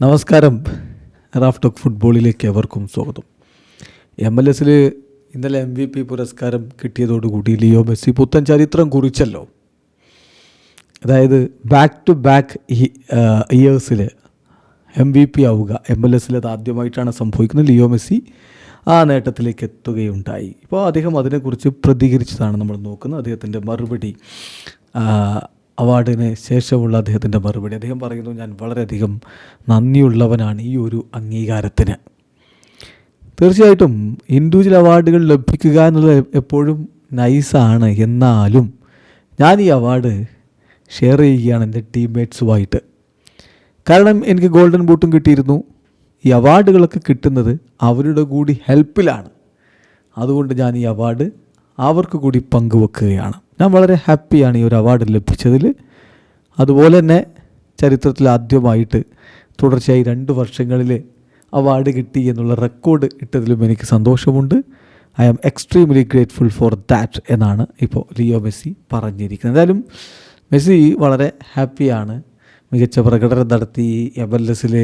നമസ്കാരം. Raf talk ഫുട്ബോളിലേക്ക് എവർക്കും സ്വാഗതം. എം എൽ എസിൽ ഇന്നലെ എം വി പി പുരസ്കാരം കിട്ടിയതോടുകൂടി ലിയോ മെസ്സി പുത്തൻ ചരിത്രം കുറിച്ചല്ലോ. അതായത് ബാക്ക് ടു ബാക്ക് ഇയേഴ്സിൽ എം വി പി ആവുക എം എൽ എസിൽ അത് ആദ്യമായിട്ടാണ് സംഭവിക്കുന്നത്. ലിയോ മെസ്സി ആ നേട്ടത്തിലേക്ക് എത്തുകയുണ്ടായി. ഇപ്പോൾ അദ്ദേഹം അതിനെക്കുറിച്ച് പ്രതികരിച്ചതാണ് നമ്മൾ നോക്കുന്നത്. അദ്ദേഹത്തിന്റെ മറുപടി അവാർഡിന് ശേഷമുള്ള അദ്ദേഹത്തിന്റെ മറുപടി. അദ്ദേഹം പറയുന്നു ഞാൻ വളരെയധികം നന്ദിയുള്ളവനാണ് ഈ ഒരു അംഗീകാരത്തിന്. തീർച്ചയായിട്ടും ഇൻഡിവിജ്വൽ അവാർഡുകൾ ലഭിക്കുക എന്നുള്ളത് എപ്പോഴും നൈസാണ്. എന്നാലും ഞാൻ ഈ അവാർഡ് ഷെയർ ചെയ്യുകയാണ് എന്റെ ടീംമേറ്റ്സുമായിട്ട്. കാരണം എനിക്ക് ഗോൾഡൻ ബൂട്ടും കിട്ടിയിരുന്നു. ഈ അവാർഡുകളൊക്കെ കിട്ടുന്നത് അവരുടെ കൂടി ഹെൽപ്പിലാണ്. അതുകൊണ്ട് ഞാൻ ഈ അവാർഡ് അവർക്ക് കൂടി പങ്കുവെക്കുകയാണ്. ഞാൻ വളരെ ഹാപ്പിയാണ് ഈ ഒരു അവാർഡ് ലഭിച്ചതിൽ. അതുപോലെ തന്നെ ചരിത്രത്തിൽ ആദ്യമായിട്ട് തുടർച്ചയായി രണ്ട് വർഷങ്ങളിൽ അവാർഡ് കിട്ടി എന്നുള്ള റെക്കോർഡ് ഇട്ടതിലും എനിക്ക് സന്തോഷമുണ്ട്. I am extremely grateful for that എന്നാണ് ഇപ്പോൾ ലിയോ മെസ്സി പറഞ്ഞിരിക്കുന്നത്. എന്തായാലും മെസ്സി വളരെ ഹാപ്പിയാണ്. മികച്ച പ്രകടനം നടത്തി എം എൽ എസിൽ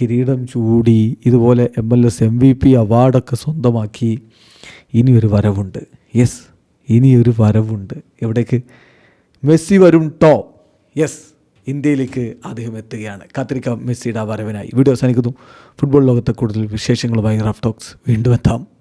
കിരീടം ചൂടി ഇതുപോലെ M L S M V P അവാർഡൊക്കെ സ്വന്തമാക്കി. ഇനിയൊരു വരവുണ്ട്. യെസ്. ഇനിയൊരു വരവുണ്ട്. എവിടേക്ക്? മെസ്സി വരും ടോ. യെസ് ഇന്ത്യയിലേക്ക് അദ്ദേഹം എത്തുകയാണ്. കാത്തിരിക്കാം മെസ്സിയുടെ ആ വരവിനായി. വീഡിയോ അവസാനിക്കുന്നു. ഫുട്ബോൾ ലോകത്തെ കൂടുതൽ വിശേഷങ്ങളുമായി റഫ് ടോക്സ്. വീണ്ടും എത്താം.